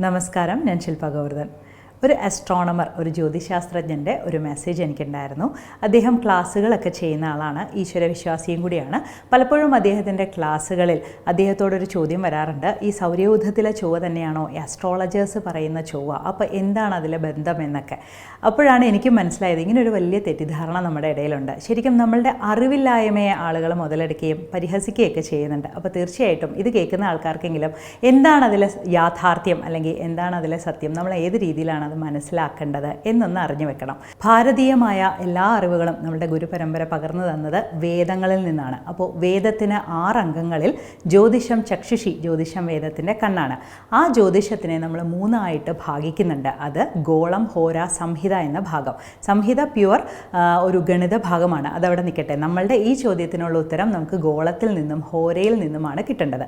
നമസ്കാരം. ഞാൻ ശില്പ ഗൗർധൻ ഒരു അസ്ട്രോണമർ ഒരു ജ്യോതിശാസ്ത്രജ്ഞന്റെ ഒരു മെസ്സേജ് എനിക്കുണ്ടായിരുന്നു. അദ്ദേഹം ക്ലാസ്സുകളൊക്കെ ചെയ്യുന്ന ആളാണ് ഈശ്വരവിശ്വാസിയും കൂടിയാണ്. പലപ്പോഴും അദ്ദേഹത്തിന്റെ ക്ലാസ്സുകളിൽ അദ്ദേഹത്തോടൊരു ചോദ്യം വരാറുണ്ട്. ഈ സൗരയൂഥത്തിലെ ചൊവ്വ തന്നെയാണോ? ഈ അസ്ട്രോളജേഴ്സ് പറയുന്ന ചൊവ്വ. അപ്പോൾ എന്താണ് അതിലെ ബന്ധം എന്നൊക്കെ. അപ്പോഴാണ് എനിക്ക് മനസ്സിലായത് ഇങ്ങനെ ഒരു വലിയ തെറ്റിദ്ധാരണ നമ്മുടെ ഇടയിലുണ്ട്. ശരിക്കും നമ്മളുടെ അറിവില്ലായ്മയെ ആളുകൾ മുതലെടുക്കുകയും പരിഹസിക്കുകയൊക്കെ ചെയ്യുന്നുണ്ട്. അപ്പോൾ തീർച്ചയായിട്ടും ഇത് കേൾക്കുന്ന ആൾക്കാർക്കെങ്കിലും എന്താണ് അതിലെ യാഥാർത്ഥ്യം അല്ലെങ്കിൽ എന്താണ് അതിലെ സത്യം? നമ്മൾ ഏത് രീതിയിലാണ് അത് മനസ്സിലാക്കേണ്ടത് എന്നൊന്ന് അറിഞ്ഞു വെക്കണം. ഭാരതീയമായ എല്ലാ അറിവുകളും നമ്മുടെ ഗുരുപരമ്പര പകർന്നു തന്നത് വേദങ്ങളിൽ നിന്നാണ്. അപ്പോൾ വേദത്തിന് ആറ് അംഗങ്ങളിൽ ജ്യോതിഷം ചക്ഷുഷി ജ്യോതിഷം വേദത്തിന്റെ കണ്ണാണ്. ആ ജ്യോതിഷത്തിനെ നമ്മൾ മൂന്നായിട്ട് ഭാഗിക്കുന്നുണ്ട്. അത് ഗോളം ഹോര സംഹിത എന്ന ഭാഗം. സംഹിത പ്യുവർ ഒരു ഗണിത ഭാഗമാണ്. അതവിടെ നിൽക്കട്ടെ. നമ്മളുടെ ഈ ചോദ്യത്തിനുള്ള ഉത്തരം നമുക്ക് ഗോളത്തിൽ നിന്നും ഹോരയിൽ നിന്നുമാണ് കിട്ടേണ്ടത്.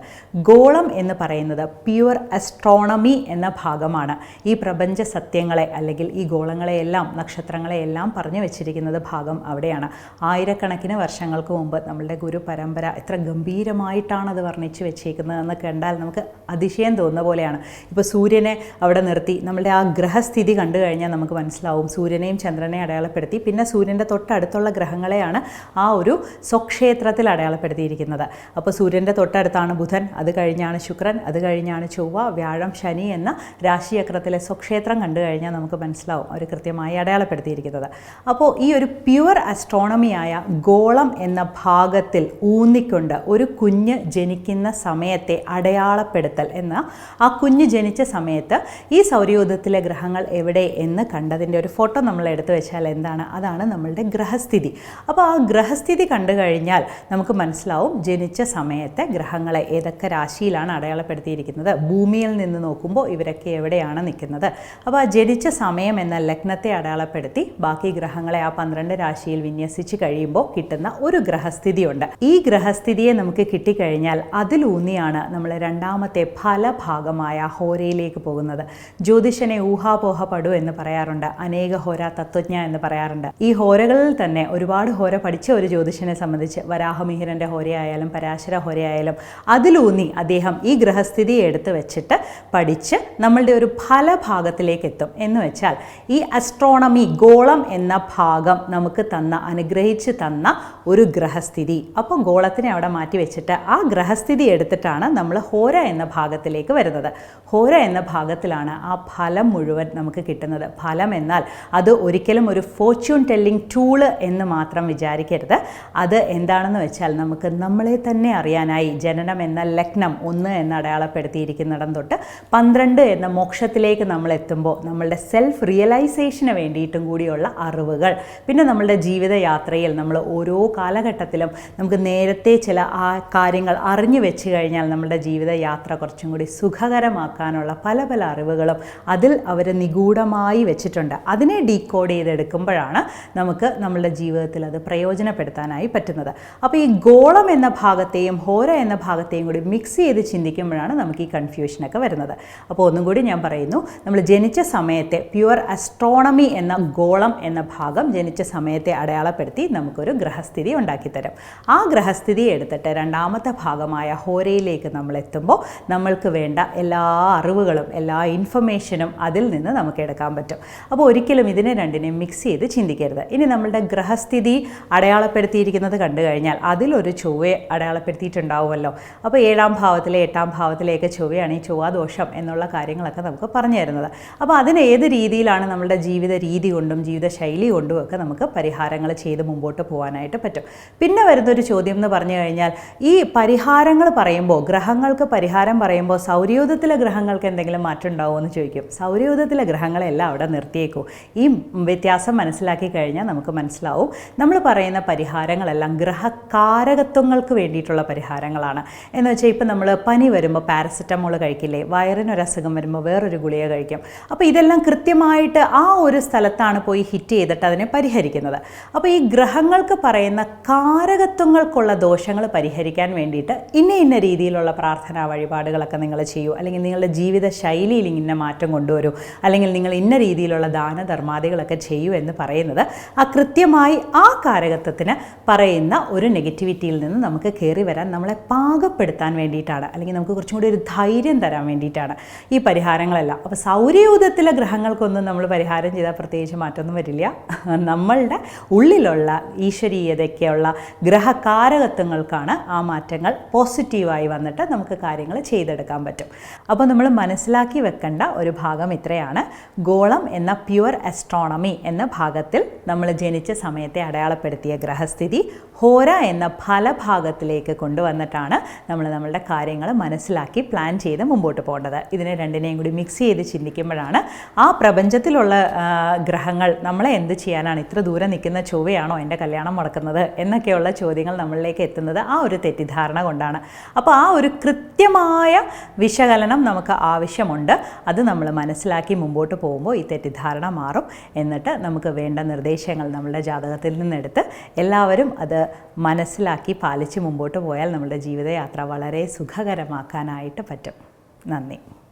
ഗോളം എന്ന് പറയുന്നത് പ്യുവർ അസ്ട്രോണമി എന്ന ഭാഗമാണ്. ഈ പ്രപഞ്ച സത്യങ്ങളെ അല്ലെങ്കിൽ ഈ ഗോളങ്ങളെയെല്ലാം നക്ഷത്രങ്ങളെയെല്ലാം പറഞ്ഞു വെച്ചിരിക്കുന്നത് ഭാഗം അവിടെയാണ്. ആയിരക്കണക്കിന് വർഷങ്ങൾക്ക് മുമ്പ് നമ്മളുടെ ഗുരു പരമ്പര എത്ര ഗംഭീരമായിട്ടാണ് അത് വർണിച്ച് വെച്ചേക്കുന്നതെന്ന് കണ്ടാൽ നമുക്ക് അതിശയം തോന്നുന്ന പോലെയാണ്. ഇപ്പോൾ സൂര്യനെ അവിടെ നിർത്തി നമ്മളുടെ ആ ഗ്രഹസ്ഥിതി കണ്ടു കഴിഞ്ഞാൽ നമുക്ക് മനസ്സിലാവും. സൂര്യനെയും ചന്ദ്രനെയും അടയാളപ്പെടുത്തി പിന്നെ സൂര്യന്റെ തൊട്ടടുത്തുള്ള ഗ്രഹങ്ങളെയാണ് ആ ഒരു സ്വക്ഷേത്രത്തിൽ അടയാളപ്പെടുത്തിയിരിക്കുന്നത്. അപ്പോൾ സൂര്യന്റെ തൊട്ടടുത്താണ് ബുധൻ അത് കഴിഞ്ഞാണ് ശുക്രൻ അത് കഴിഞ്ഞാണ് ചൊവ്വ വ്യാഴം ശനി എന്ന രാശിചക്രത്തിലെ സ്വക്ഷേത്രം കണ്ടു കഴിഞ്ഞാൽ നമുക്ക് മനസ്സിലാവും അവർ കൃത്യമായി അടയാളപ്പെടുത്തിയിരിക്കുന്നത്. അപ്പോൾ ഈ ഒരു പ്യുവർ അസ്ട്രോണമിയായ ഗോളം എന്ന ഭാഗത്തിൽ ഊന്നിക്കൊണ്ട് ഒരു കുഞ്ഞ് ജനിക്കുന്ന സമയത്തെ അടയാളപ്പെടുത്തൽ എന്ന ആ കുഞ്ഞ് ജനിച്ച സമയത്ത് ഈ സൗരയൂഥത്തിലെ ഗ്രഹങ്ങൾ എവിടെ എന്ന് കണ്ടതിന്റെ ഒരു ഫോട്ടോ നമ്മൾ എടുത്തു വെച്ചാൽ എന്താണ്? അതാണ് നമ്മളുടെ ഗ്രഹസ്ഥിതി. അപ്പോൾ ആ ഗ്രഹസ്ഥിതി കണ്ടു കഴിഞ്ഞാൽ നമുക്ക് മനസ്സിലാവും ജനിച്ച സമയത്തെ ഗ്രഹങ്ങളെ ഏതൊക്കെ രാശിയിലാണ് അടയാളപ്പെടുത്തിയിരിക്കുന്നത്? ഭൂമിയിൽ നിന്ന് നോക്കുമ്പോൾ ഇവരൊക്കെ എവിടെയാണ് നിൽക്കുന്നത്? അപ്പോൾ ആ ജനിച്ച സമയം എന്ന ലഗ്നത്തെ അടയാളപ്പെടുത്തി ബാക്കി ഗ്രഹങ്ങളെ ആ പന്ത്രണ്ട് രാശിയിൽ വിന്യസിച്ച് കഴിയുമ്പോൾ കിട്ടുന്ന ഒരു ഗ്രഹസ്ഥിതിയുണ്ട്. ഈ ഗ്രഹസ്ഥിതിയെ നമുക്ക് കിട്ടിക്കഴിഞ്ഞാൽ അതിലൂന്നിയാണ് നമ്മൾ രണ്ടാമത്തെ ഫലഭാഗമായ ഹോരയിലേക്ക് പോകുന്നത്. ജ്യോതിഷനെ ഊഹാപോഹപടു എന്ന് പറയാറുണ്ട്. അനേക ഹോര തത്വജ്ഞ എന്ന് പറയാറുണ്ട്. ഈ ഹോരകളിൽ തന്നെ ഒരുപാട് ഹോര പഠിച്ച ഒരു ജ്യോതിഷനെ സംബന്ധിച്ച് വരാഹമിഹിരന്റെ ഹോരയായാലും പരാശര ഹോരയായാലും അതിലൂന്നി അദ്ദേഹം ഈ ഗ്രഹസ്ഥിതിയെ എടുത്തു വെച്ചിട്ട് പഠിച്ച് നമ്മളുടെ ഒരു ഫലഭാഗത്തിലേക്ക് എത്തും. എന്ന് വെച്ചാൽ ഈ അസ്ട്രോണമി ഗോളം എന്ന ഭാഗം നമുക്ക് തന്ന അനുഗ്രഹിച്ച് തന്ന ഒരു ഗ്രഹസ്ഥിതി. അപ്പം ഗോളത്തിനെ അവിടെ മാറ്റി വെച്ചിട്ട് ആ ഗ്രഹസ്ഥിതി എടുത്തിട്ടാണ് നമ്മൾ ഹോര എന്ന ഭാഗത്തിലേക്ക് വരുന്നത്. ഹോര എന്ന ഭാഗത്തിലാണ് ആ ഫലം മുഴുവൻ നമുക്ക് കിട്ടുന്നത്. ഫലം എന്നാൽ അത് ഒരിക്കലും ഒരു ഫോർച്യൂൺ ടെല്ലിംഗ് ടൂൾ എന്ന് മാത്രം വിചാരിക്കരുത്. അത് എന്താണെന്ന് വെച്ചാൽ നമുക്ക് നമ്മളെ തന്നെ അറിയാനായി ജനനം എന്ന ലഗ്നം ഒന്ന് എന്ന് അടയാളപ്പെടുത്തിയിരിക്കുന്നിടം തൊട്ട് പന്ത്രണ്ട് എന്ന മോക്ഷത്തിലേക്ക് നമ്മൾ എത്തുമ്പോൾ നമ്മളുടെ സെൽഫ് റിയലൈസേഷന് വേണ്ടിയിട്ടും കൂടിയുള്ള അറിവുകൾ. പിന്നെ നമ്മളുടെ ജീവിതയാത്രയിൽ നമ്മൾ ഓരോ കാലഘട്ടത്തിലും നമുക്ക് നേരത്തെ ചില ആ കാര്യങ്ങൾ അറിഞ്ഞു വെച്ച് കഴിഞ്ഞാൽ നമ്മുടെ ജീവിതയാത്ര കുറച്ചും കൂടി സുഖകരമാക്കാനുള്ള പല പല അറിവുകളും അതിൽ അവർ നിഗൂഢമായി വെച്ചിട്ടുണ്ട്. അതിനെ ഡീകോഡ് ചെയ്തെടുക്കുമ്പോഴാണ് നമുക്ക് നമ്മളുടെ ജീവിതത്തിൽ അത് പ്രയോജനപ്പെടുത്താനായി പറ്റുന്നത്. അപ്പോൾ ഈ ഗോളം എന്ന ഭാഗത്തെയും ഹോര എന്ന ഭാഗത്തെയും കൂടി മിക്സ് ചെയ്ത് ചിന്തിക്കുമ്പോഴാണ് നമുക്ക് ഈ കൺഫ്യൂഷനൊക്കെ വരുന്നത്. അപ്പോൾ ഒന്നും കൂടി ഞാൻ പറയുന്നു. നമ്മൾ ജനിച്ച സമയത്തെ പ്യുവർ അസ്ട്രോണമി എന്ന ഗോളം എന്ന ഭാഗം ജനിച്ച സമയത്തെ അടയാളപ്പെടുത്തി നമുക്കൊരു ഗ്രഹസ്ഥിതി ഉണ്ടാക്കിത്തരും. ആ ഗ്രഹസ്ഥിതി എടുത്തിട്ട് രണ്ടാമത്തെ ഭാഗമായ ഹോരയിലേക്ക് നമ്മൾ എത്തുമ്പോൾ നമ്മൾക്ക് വേണ്ട എല്ലാ അറിവുകളും എല്ലാ ഇൻഫർമേഷനും അതിൽ നിന്ന് നമുക്ക് എടുക്കാൻ പറ്റും. അപ്പോൾ ഒരിക്കലും ഇതിനെ രണ്ടിനെയും മിക്സ് ചെയ്ത് ചിന്തിക്കരുത്. ഇനി നമ്മളുടെ ഗ്രഹസ്ഥിതി അടയാളപ്പെടുത്തിയിരിക്കുന്നത് കണ്ടു കഴിഞ്ഞാൽ അതിലൊരു ചൊവ്വയെ അടയാളപ്പെടുത്തിയിട്ടുണ്ടാവുമല്ലോ. അപ്പോൾ ഏഴാം ഭാവത്തിലെ എട്ടാം ഭാവത്തിലെയൊക്കെ ചൊവ്വയാണ് ഈ ചൊവ്വാദോഷം എന്നുള്ള കാര്യങ്ങളൊക്കെ നമുക്ക് പറഞ്ഞു തരുന്നത്. അപ്പോൾ അതിന് ഏത് രീതിയിലാണ് നമ്മുടെ ജീവിത രീതി കൊണ്ടും ജീവിത ശൈലി കൊണ്ടും ഒക്കെ നമുക്ക് പരിഹാരങ്ങൾ ചെയ്ത് മുമ്പോട്ട് പോകാനായിട്ട് പറ്റും. പിന്നെ വരുന്നൊരു ചോദ്യം എന്ന് പറഞ്ഞു കഴിഞ്ഞാൽ ഈ പരിഹാരങ്ങൾ പറയുമ്പോൾ ഗ്രഹങ്ങൾക്ക് പരിഹാരം പറയുമ്പോൾ സൗരയൂഥത്തിലെ ഗ്രഹങ്ങൾക്ക് എന്തെങ്കിലും മാറ്റം ഉണ്ടാവുമോ എന്ന് ചോദിക്കും. സൗരയൂഥത്തിലെ ഗ്രഹങ്ങളെല്ലാം അവിടെ നിർത്തിയേക്കും. ഈ വ്യത്യാസം മനസ്സിലാക്കി കഴിഞ്ഞാൽ നമുക്ക് മനസ്സിലാവും. നമ്മൾ പറയുന്ന പരിഹാരങ്ങളെല്ലാം ഗ്രഹകാരകത്വങ്ങൾക്ക് വേണ്ടിയിട്ടുള്ള പരിഹാരങ്ങളാണ്. എന്ന് വെച്ചാൽ ഇപ്പം നമ്മൾ പനി വരുമ്പോൾ പാരസെറ്റമോൾ കഴിക്കില്ലേ? വയറിനൊരു അസുഖം വരുമ്പോൾ വേറൊരു ഗുളിക കഴിക്കും. അപ്പോൾ ഇതെല്ലാം കൃത്യമായിട്ട് ആ ഒരു സ്ഥലത്താണ് പോയി ഹിറ്റ് ചെയ്തിട്ട് അതിനെ പരിഹരിക്കുന്നത്. അപ്പോൾ ഈ ഗ്രഹങ്ങൾക്ക് പറയുന്ന കാരകത്വങ്ങൾക്കുള്ള ദോഷങ്ങൾ പരിഹരിക്കാൻ വേണ്ടിയിട്ട് ഇന്ന ഇന്ന രീതിയിലുള്ള പ്രാർത്ഥനാ വഴിപാടുകളൊക്കെ നിങ്ങൾ ചെയ്യൂ. അല്ലെങ്കിൽ നിങ്ങളുടെ ജീവിത ശൈലിയിൽ ഇന്ന മാറ്റം കൊണ്ടുവരൂ. അല്ലെങ്കിൽ നിങ്ങൾ ഇന്ന രീതിയിലുള്ള ദാനധർമാദികളൊക്കെ ചെയ്യൂ എന്ന് പറയുന്നത് ആ കൃത്യമായി ആ കാരകത്വത്തിന് പറയുന്ന ഒരു നെഗറ്റിവിറ്റിയിൽ നിന്ന് നമുക്ക് കയറി വരാൻ നമ്മളെ പാകപ്പെടുത്താൻ വേണ്ടിയിട്ടാണ്. അല്ലെങ്കിൽ നമുക്ക് കുറച്ചും കൂടി ഒരു ധൈര്യം തരാൻ വേണ്ടിയിട്ടാണ് ഈ പരിഹാരങ്ങളെല്ലാം. അപ്പോൾ സൗരയൂഥത്തിലെ ഗ്രഹങ്ങൾക്കൊന്നും നമ്മൾ പരിഹാരം ചെയ്താൽ പ്രത്യേകിച്ച് മാറ്റമൊന്നും വരില്ല. നമ്മളുടെ ഉള്ളിലുള്ള ഈശ്വരീയതയ്ക്കുള്ള ഗ്രഹകാരകത്വങ്ങൾക്കാണ് ആ മാറ്റങ്ങൾ പോസിറ്റീവായി വന്നിട്ട് നമുക്ക് കാര്യങ്ങൾ ചെയ്തെടുക്കാൻ പറ്റും. അപ്പോൾ നമ്മൾ മനസ്സിലാക്കി വെക്കേണ്ട ഒരു ഭാഗം ഇത്രയാണ്. ഗോളം എന്ന പ്യുവർ അസ്ട്രോണമി എന്ന ഭാഗത്തിൽ നമ്മൾ ജനിച്ച സമയത്തെ അടയാളപ്പെടുത്തിയ ഗ്രഹസ്ഥിതി ഹോര എന്ന ഫലഭാഗത്തിലേക്ക് കൊണ്ടുവന്നിട്ടാണ് നമ്മൾ നമ്മളുടെ കാര്യങ്ങൾ മനസ്സിലാക്കി പ്ലാൻ ചെയ്ത് മുമ്പോട്ട് പോകേണ്ടത്. ഇതിനെ രണ്ടിനെയും കൂടി മിക്സ് ചെയ്ത് ചിന്തിക്കുമ്പോഴാണ് ആ പ്രപഞ്ചത്തിലുള്ള ഗ്രഹങ്ങൾ നമ്മളെ എന്ത് ചെയ്യാനാണ്? ഇത്ര ദൂരെ നിൽക്കുന്ന ചൊവ്വയാണോ എന്റെ കല്യാണം മുടക്കുന്നത്? എന്നൊക്കെയുള്ള ചോദ്യങ്ങൾ നമ്മളിലേക്ക് എത്തുന്നത് ആ ഒരു തെറ്റിദ്ധാരണ കൊണ്ടാണ്. അപ്പോൾ ആ ഒരു കൃത്യമായ വിശകലനം നമുക്ക് ആവശ്യമുണ്ട്. അത് നമ്മൾ മനസ്സിലാക്കി മുമ്പോട്ട് പോകുമ്പോൾ ഈ തെറ്റിദ്ധാരണ മാറും. എന്നിട്ട് നമുക്ക് വേണ്ട നിർദ്ദേശങ്ങൾ നമ്മുടെ ജാതകത്തിൽ നിന്നെടുത്ത് എല്ലാവരും അത് മനസ്സിലാക്കി പാലിച്ച് മുമ്പോട്ട് പോയാൽ നമ്മുടെ ജീവിതയാത്ര വളരെ സുഖകരമാക്കാനായിട്ട് പറ്റും. നന്ദി.